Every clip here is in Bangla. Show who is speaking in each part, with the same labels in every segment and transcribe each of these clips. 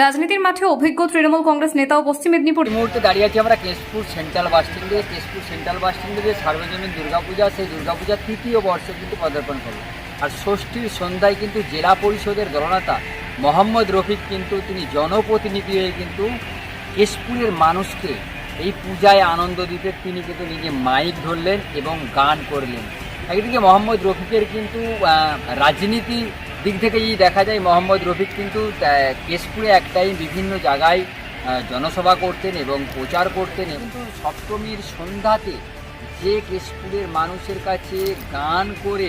Speaker 1: রাজনীতির মাঠে অভিজ্ঞ তৃণমূল কংগ্রেস নেতা ও পশ্চিম মেদিনীপুর
Speaker 2: মুহূর্তে দাঁড়িয়ে আছি আমরা কেশপুর সেন্ট্রাল বাস স্ট্যান্ডে। কেশপুর সেন্ট্রাল বাস স্ট্যান্ডে যে সার্বজনীন দুর্গাপূজা, সেই দুর্গাপূজার তৃতীয় বর্ষে কিন্তু পদার্পণ করল। আর ষষ্ঠীর সন্ধ্যায় কিন্তু জেলা পরিষদের দলনেতা মোহাম্মদ রফিক কিন্তু তিনি জনপ্রতিনিধি হয়ে কিন্তু কেশপুরের মানুষকে এই পূজায় আনন্দ দিতে তিনি কিন্তু নিজে মাইক ধরলেন এবং গান করলেন। একদিকে মোহাম্মদ রফিকের কিন্তু রাজনীতি দিক থেকে যদি দেখা যায় মোহাম্মদ রফিক কিন্তু কেশপুরে একটাই বিভিন্ন জায়গায় জনসভা করতেন এবং প্রচার করতেন কিন্তু সপ্তমীর সন্ধ্যাতে যে কেশপুরের মানুষের কাছে গান করে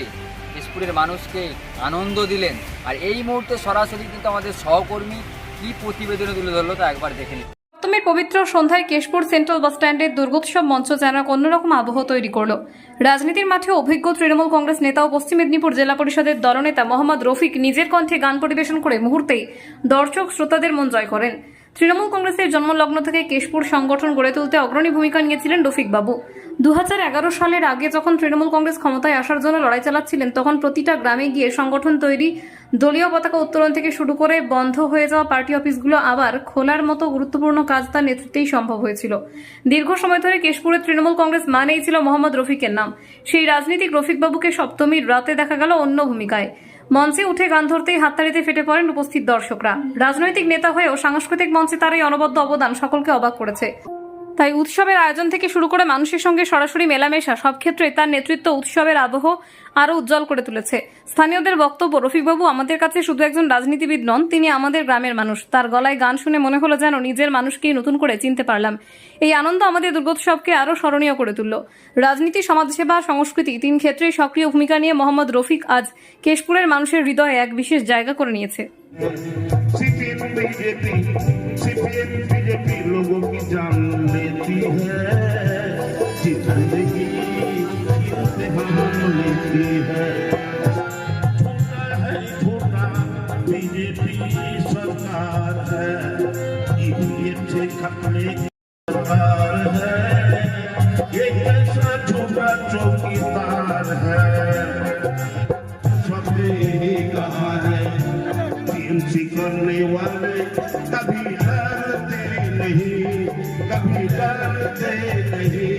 Speaker 2: কেশপুরের মানুষকে আনন্দ দিলেন। আর এই মুহূর্তে সরাসরি কিন্তু আমাদের সহকর্মী কী প্রতিবেদনে তুলে ধরলো তা একবার দেখে
Speaker 1: সপ্তমীর পবিত্র সন্ধ্যায় কেশপুর সেন্ট্রাল বাস স্ট্যান্ডে দুর্গোৎসব মঞ্চ যেন অন্যরকম আবহ তৈরি করল। রাজনীতির মাঠে অভিজ্ঞ তৃণমূল কংগ্রেস নেতা ও পশ্চিম মেদিনীপুর জেলা পরিষদের দলনেতা মোহাম্মদ রফিক নিজের কণ্ঠে গান পরিবেশন করে মুহূর্তেই দর্শক শ্রোতাদের মন জয় করেন। তৃণমূল কংগ্রেসের জন্মলগ্ন থেকে কেশপুর সংগঠন গড়ে তুলতে অগ্রণী ভূমিকা নিয়েছিলেন রফিক বাবু। দু হাজার এগারো সালের আগে যখন তৃণমূল কংগ্রেস ক্ষমতায় আসার জন্য লড়াই চালাচ্ছিলেন, তখন প্রতিটা গ্রামে গিয়ে সংগঠন তৈরি, দলীয় পতাকা উত্তোলন থেকে শুরু করে বন্ধ হয়ে যাওয়া পার্টি অফিসগুলো আবার খোলার মতো গুরুত্বপূর্ণ কাজ তার নেতৃত্বেই সম্ভব হয়েছিল। দীর্ঘ সময় ধরে কেশপুরের তৃণমূল কংগ্রেস মানেই ছিল মোহাম্মদ রফিকের নাম। সেই রাজনীতিক রফিক বাবুকে সপ্তমীর রাতে দেখা গেল অন্য ভূমিকায়। মঞ্চে উঠে গান ধরতেই হাততালিতে ফেটে পড়েন উপস্থিত দর্শকরা। রাজনৈতিক নেতা হয়েও সাংস্কৃতিক মঞ্চে তার এই অনবদ্য অবদান সকলকে অবাক করেছে। তাই উৎসবের আয়োজন থেকে শুরু করে মানুষের সঙ্গে সরাসরি মেলামেশা, সব ক্ষেত্রে তার নেতৃত্ব উৎসবের আবহ আরও উজ্জ্বল করে তুলেছে। স্থানীয়দের বক্তব্য, রফিকবাবু, আমাদের কাছে শুধু একজন রাজনীতিবিদ নন, তিনি আমাদের গ্রামের মানুষ তার গলায় গান শুনে মনে হলো যেন নিজের মানুষকেই নতুন করে চিনতে পারলাম। এই আনন্দ আমাদের দুর্গোৎসবকে আরও স্মরণীয় করে তুলল। রাজনীতি, সমাজসেবা, সংস্কৃতি তিন ক্ষেত্রেই সক্রিয় ভূমিকা নিয়ে মোহাম্মদ রফিক আজ কেশপুরের মানুষের হৃদয়ে এক বিশেষ জায়গা করে নিয়েছে।
Speaker 3: सीपीएम बीजेपी सीपीएम बीजेपी लोगों की जान लेती है। ज़िंदगी इम्तिहान लेती है। छोटा है, छोटा बीजेपी सरकार है। ईवीएम से खतरे की सरकार है। ये कैसा छोटा चौकीदार है। करने वाले कभी डरते नहीं कभी डरते नहीं।